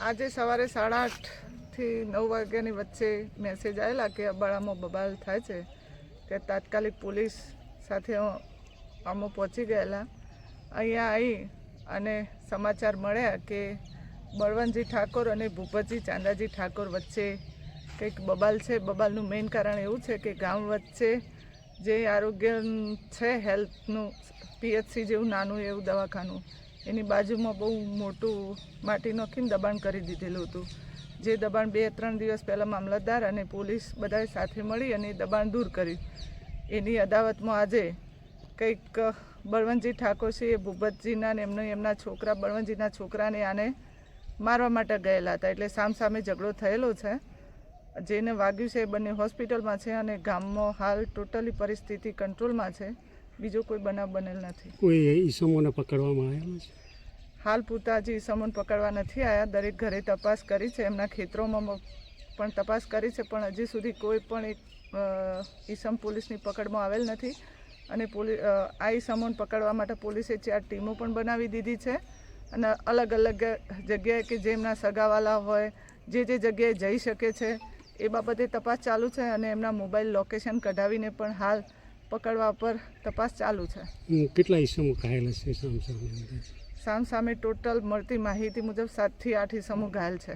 આજે સવારે સાડા આઠથી નવ વાગ્યાની વચ્ચે મેસેજ આવેલા કે અબાળામાં બબાલ થાય છે તે તાત્કાલિક પોલીસ સાથે અમે પહોંચી ગયેલા. અહીંયા આવી અને સમાચાર મળ્યા કે બળવંતજી ઠાકોર અને ભૂપતજી ચાંદાજી ઠાકોર વચ્ચે કંઈક બબાલ છે. બબાલનું મેઇન કારણ એવું છે કે ગામ વચ્ચે જે આરોગ્ય છે હેલ્થનું પીએચસી જેવું નાનું એવું દવાખાનું એની બાજુમાં બહુ મોટું માટી નાખીને દબાણ કરી દીધેલું હતું? જે દબાણ બે ત્રણ દિવસ પહેલાં મામલતદાર અને પોલીસ બધાએ સાથે મળી અને દબાણ દૂર કર્યું. એની અદાવતમાં આજે કંઈક બળવંતજી ઠાકોર છે, એ ભૂપતજીના ને એમનો એમના છોકરા, બળવંતજીના છોકરાને આને મારવા માટે ગયેલા હતા. એટલે સામસામે ઝઘડો થયેલો છે. જેને વાગ્યું છે એ બંને હોસ્પિટલમાં છે અને ગામમાં હાલ ટોટલી પરિસ્થિતિ કંટ્રોલમાં છે. બીજો કોઈ બનાવ બનેલ નથી. કોઈ ઈસમોને પકડવામાં આવેલા છે? હાલ પૂરતા હજી ઈસમોને પકડવા નથી આવ્યા દરેક ઘરે તપાસ કરી છે. એમના ખેતરોમાં પણ તપાસ કરી છે પણ હજી સુધી કોઈ પણ એક ઈસમ પોલીસની પકડમાં આવેલ નથી. અને પોલીસ આ ઈસમોને પકડવા માટે પોલીસે ચાર ટીમો પણ બનાવી દીધી છે. અને અલગ અલગ જગ્યાએ કે જેમના સગાવાલા હોય જે જે જગ્યાએ જઈ શકે છે એ બાબતે તપાસ ચાલુ છે અને એમના મોબાઈલ લોકેશન કઢાવીને પણ હાલ પકડવા પર તપાસ ચાલુ છે. કેટલા ઈસમો ઘાયલ છે સામસામે સામસામે સામ સામે ટોટલ મળતી માહિતી મુજબ સાતથી આઠ ઈસમો ઘાયલ છે.